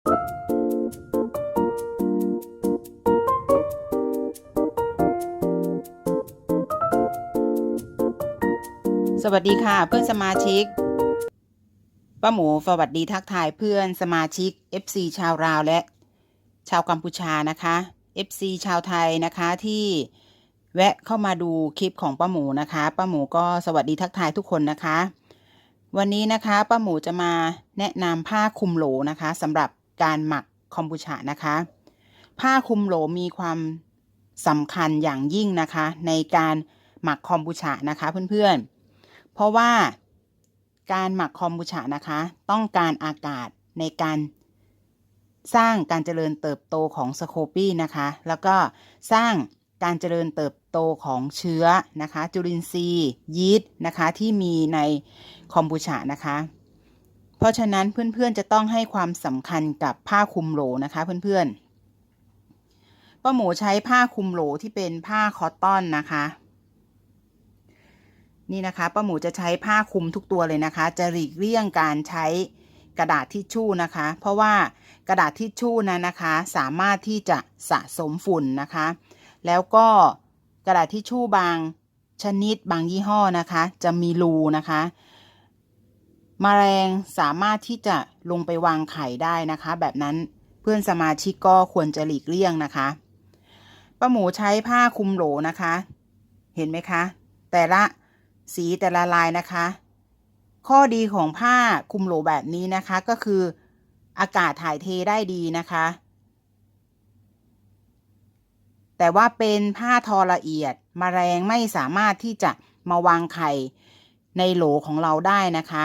สวัสดีค่ะ เพื่อนสมาชิกป้าหมูสวัสดีทักทายเพื่อนสมาชิก FC ชาวลาวและ ชาวกัมพูชานะคะ FC ชาวไทยนะคะที่แวะเข้ามาดูคลิปของป้าหมูนะคะป้าหมูก็สวัสดีทักทายทุกคนนะคะ วันนี้นะคะป้าหมูจะมาแนะนำผ้าคลุมโหลนะคะสำหรับ การหมักคอมบูชานะคะ ผ้าคลุมโหลมีความสำคัญอย่างยิ่งนะคะ ในการหมักคอมบูชานะคะเพื่อนๆ เพราะว่าการหมักคอมบูชานะคะ ต้องการอากาศในการสร้างการเจริญเติบโตของสโคปี้นะคะ แล้วก็สร้างการเจริญเติบโตของเชื้อนะคะ จุลินทรีย์ยีสต์นะคะที่มีในคอมบูชานะคะ เพราะฉะนั้นเพื่อนๆจะต้องให้ความสำคัญกับผ้าคลุมโหลนะคะเพื่อนๆป้าหมูใช้ผ้าคลุมโหลที่เป็นผ้าคอตตอนนะคะ นี่นะคะป้าหมูจะใช้ผ้าคลุมทุกตัวเลยนะคะ จะหลีกเลี่ยงการใช้กระดาษทิชชู่นะคะ เพราะว่ากระดาษทิชชู่นั้นนะคะ สามารถที่จะสะสมฝุ่นนะคะ แล้วก็กระดาษทิชชู่บางชนิดบางยี่ห้อนะคะ จะมีรูนะคะ มแมลงสามารถที่จะลงไปวางไข่ได้นะคะ แบบนั้นเพื่อนสมาชิกก็ควรจะหลีกเลี่ยงนะคะป้าหมูใช้ผ้าคลุมโหลนะคะ เห็นไหมคะ แต่ละสีแต่ละลายนะคะ ข้อดีของผ้าคลุมโหลแบบนี้นะคะก็คืออากาศถ่ายเทได้ดีนะคะ แต่ว่าเป็นผ้าทอละเอียดมแมลงไม่สามารถที่จะมาวางไข่ในโหลของเราได้นะคะ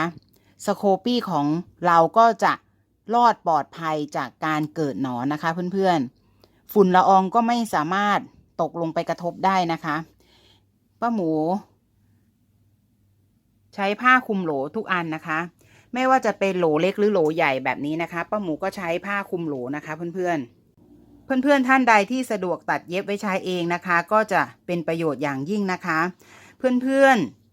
สโคปี้ของเราก็จะรอดปลอดภัยจากการเกิดหนอนนะคะเพื่อนๆ ฝุ่นละอองก็ไม่สามารถตกลงไปกระทบได้นะคะป้าหมู ใช้ผ้าคลุมโหลทุกอันนะคะ ไม่ว่าจะเป็นโหลเล็กหรือโหลใหญ่แบบนี้นะคะป้าหมูก็ใช้ผ้าคลุมโหลนะคะเพื่อนๆเพื่อนๆท่านใดที่สะดวกตัดเย็บไว้ใช้เองนะคะ ก็จะเป็นประโยชน์อย่างยิ่งนะคะ เพื่อนๆ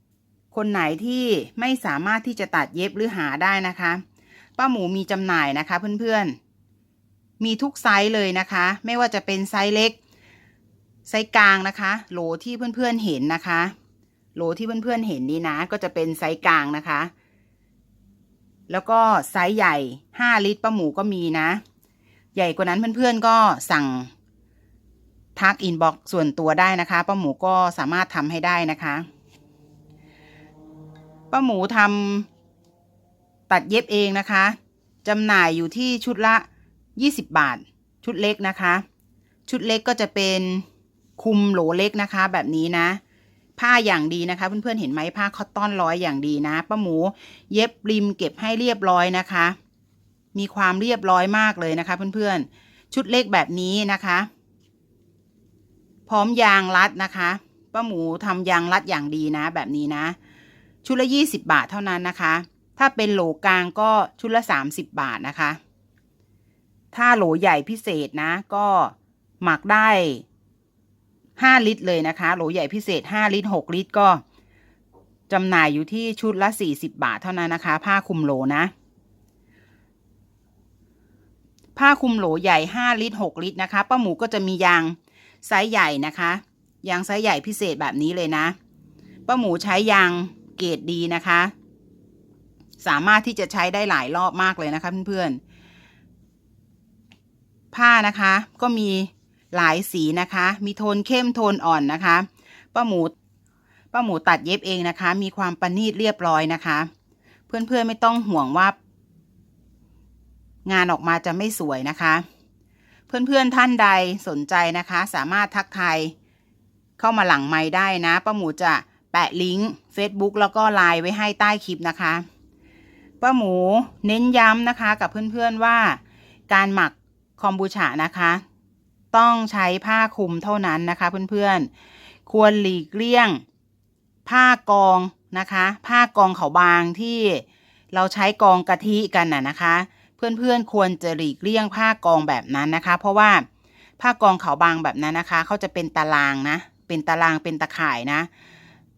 คนไหนที่ไม่สามารถที่จะตัดเย็บหรือหาได้นะคะ ป้าหมูมีจำหน่ายนะคะเพื่อนๆ มีทุกไซส์เลยนะคะ ไม่ว่าจะเป็นไซส์เล็ก ไซส์กลางนะคะ โหลที่เพื่อนๆเห็นนะคะ โหลที่เพื่อนๆเห็นนี้นะ ก็จะเป็นไซส์กลางนะคะ แล้วก็ไซส์ใหญ่ 5 ลิตรป้าหมูก็มีนะ ใหญ่กว่านั้นเพื่อนๆก็สั่งทักอินบ็อกส่วนตัวได้นะคะ ป้าหมูก็สามารถทำให้ได้นะคะ ป้าหมูทำตัดเย็บเองนะคะจำหน่ายอยู่ที่ชุดละ 20 บาท ชุดเล็กนะคะ ชุดเล็กก็จะเป็นคุมโหลเล็กนะคะ แบบนี้นะ ผ้าอย่างดีนะคะ เพื่อนๆเห็นไหมผ้าคอตตอนร้อยอย่างดีนะป้าหมูเย็บริมเก็บให้เรียบร้อยนะคะ มีความเรียบร้อยมากเลยนะคะ เพื่อนๆชุดเล็กแบบนี้นะคะ พร้อมยางรัดนะคะป้าหมูทำยางรัดอย่างดีนะ แบบนี้นะ ชุดละยี่สิบบาทเท่านั้นนะคะ ถ้าเป็นโหลกลางก็ชุดละสามสิบบาทนะคะ ถ้าโหลใหญ่พิเศษนะ ก็หมักได้ห้าลิตรเลยนะคะ โหลใหญ่พิเศษห้าลิตรหกลิตรก็จำหน่ายอยู่ที่ชุดละสี่สิบบาทเท่านั้นนะคะ ผ้าคลุมโหลนะ ผ้าคลุมโหลใหญ่ห้าลิตรหกลิตรนะคะ ป้าหมูก็จะมียางไซส์ใหญ่นะคะ ยางไซส์ใหญ่พิเศษแบบนี้เลยนะ ป้าหมูใช้ยาง กรดดีนะคะ สามารถที่จะใช้ได้หลายรอบมากเลยนะคะเพื่อนๆ ผ้านะคะก็มีหลายสีนะคะ มีโทนเข้มโทนอ่อนนะคะป้าหมูป้าหมูตัดเย็บเองนะคะ มีความประณีตเรียบร้อยนะคะ เพื่อนๆไม่ต้องห่วงว่า งานออกมาจะไม่สวยนะคะ เพื่อนๆท่านใดสนใจนะคะ สามารถทักทายเข้ามาหลังไม้ได้นะป้าหมูจะ แปะลิงก์ Facebook แล้วก็ไลน์ไว้ให้ใต้คลิปนะคะป้าหมูเน้นย้ำนะคะกับเพื่อนๆว่า การหมักคอมบูชานะคะ ต้องใช้ผ้าคลุมเท่านั้นนะคะเพื่อนๆ ควรหลีกเลี่ยง ผ้ากองนะคะ ผ้ากองเขาบางที่เราใช้กองกะทิกันน่ะนะคะ เพื่อนๆควรจะหลีกเลี่ยงผ้ากองแบบนั้นนะคะ เพราะว่าผ้ากองเขาบางแบบนั้นนะคะเขาจะเป็นตารางนะ เป็นตารางเป็นตะข่ายนะ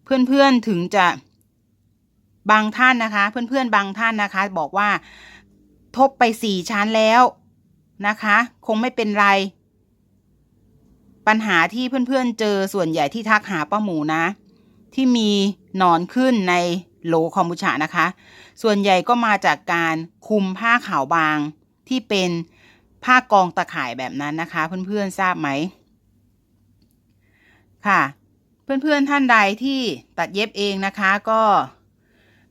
เพื่อนๆถึงจะบางท่านนะคะ เพื่อนๆบางท่านนะคะ บอกว่าทบไปสี่ชั้นแล้วนะคะ คงไม่เป็นไร ปัญหาที่เพื่อนๆเจอส่วนใหญ่ที่ทักหาป้าหมูนะ ที่มีหนอนขึ้นในโหลคอมบูชานะคะ ส่วนใหญ่ก็มาจากการคุมผ้าขาวบางที่เป็นผ้ากองตะข่ายแบบนั้นนะคะ เพื่อนๆทราบไหมค่ะ เพื่อนๆท่านใดที่ตัดเย็บเองนะคะก็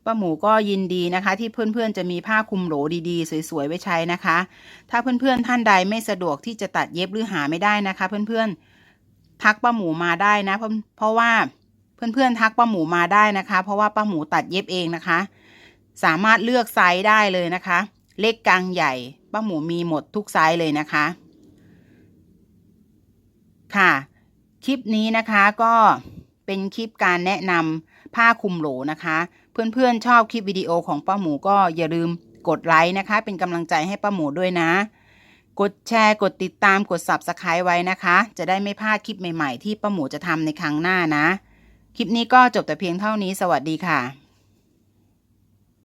ป้าหมูก็ยินดีนะคะ ที่เพื่อนๆจะมีผ้าคลุมโหลดีๆ สวยๆไว้ใช้นะคะ ถ้าเพื่อนๆท่านใดไม่สะดวกที่จะตัดเย็บหรือหาไม่ได้นะคะ เพื่อนๆทักป้าหมูมาได้นะ เพราะว่าเพื่อนๆทักป้าหมูมาได้นะคะ เพราะว่าป้าหมูตัดเย็บเองนะคะ สามารถเลือกไซส์ได้เลยนะคะ เล็กกลางใหญ่ป้าหมูมีหมดทุกไซส์เลยนะคะ ค่ะ คลิปนี้นะคะก็เป็นคลิปการแนะนำผ้าคลุมโหลนะคะ เพื่อนๆชอบคลิปวิดีโอของป้าหมูก็อย่าลืมกดไลค์นะคะ เป็นกำลังใจให้ป้าหมูด้วยนะ กดแชร์กดติดตามกด subscribe ไว้นะคะ จะได้ไม่พลาดคลิปใหม่ๆ ที่ป้าหมูจะทำในครั้งหน้านะ คลิปนี้ก็จบแต่เพียงเท่านี้สวัสดีค่ะ